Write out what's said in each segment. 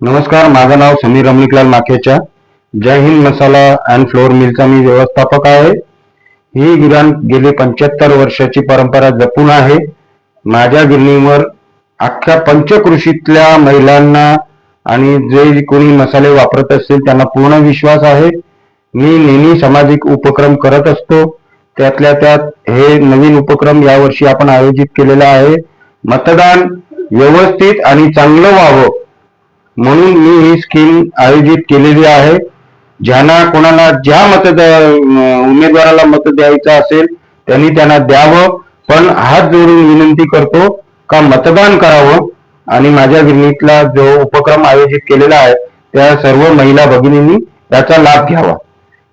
नमस्कार माझं नाव समीर रमणिकलाल माखेच्या. जय हिंद मसाला अँड फ्लोअर मिलचा मी व्यवस्थापक आहे. ही गिराण गेली पंच्याहत्तर वर्षाची परंपरा जपून आहे. माझ्या गिरणीवर अख्ख्या पंचकृषीतल्या महिलांना आणि जे कोणी मसाले वापरत असतील त्यांना पूर्ण विश्वास आहे. मी नेहमी सामाजिक उपक्रम करत असतो. त्यातल्या त्यात हे नवीन उपक्रम यावर्षी आपण आयोजित केलेला आहे. मतदान व्यवस्थित आणि चांगलं व्हावं. म्हणून मी ही स्कीम आयोजित केलेली आहे. ज्यांना कोणाला ज्या मतदा उमेदवाराला मत द्यायचं असेल त्यांनी त्यांना द्यावं. पण हात जोडून विनंती करतो का मतदान करावं. आणि माझ्या गिरणीतला जो उपक्रम आयोजित केलेला आहे त्या सर्व महिला भगिनींनी त्याचा लाभ घ्यावा.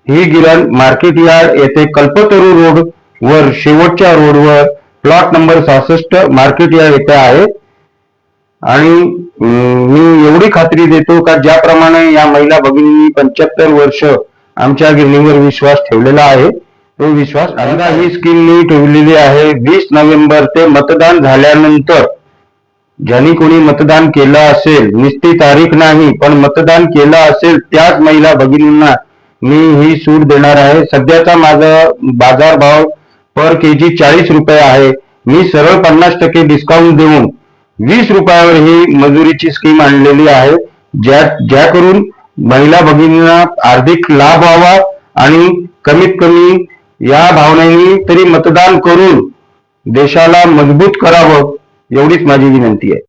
ही गिरण मार्केट यार्ड येथे कल्पतरू रोड वर शेवटच्या रोडवर प्लॉट नंबर सहासष्ट मार्केट यार्ड येथे आहे. आणि मी एवढी खात्री देतो का ज्याप्रमाणे या महिला भगिनी पंच्याहत्तर वर्ष आमच्या गिरणीवर विश्वास ठेवलेला आहे. तो विश्वास आता ही स्कीम मी ठेवलेली आहे. वीस नोव्हेंबर ते मतदान झाल्यानंतर ज्यांनी कोणी मतदान केलं असेल निश्चित तारीख नाही पण मतदान केलं असेल त्याच महिला भगिनींना मी ही सूट देणार आहे. सध्याचा माझा बाजारभाव पर केजी चाळीस रुपये आहे. मी सरळ पन्नास टक्के डिस्काउंट देऊन वीस रुपयावर ही मजुरीची स्कीम आणलेली आहे. ज्या ज्या करून महिला भगिनींना आर्थिक लाभ व्हावा आणि कमीत कमी या भावनेने तरी मतदान करून देशाला मजबूत करावं एवढीच माझी विनंती आहे.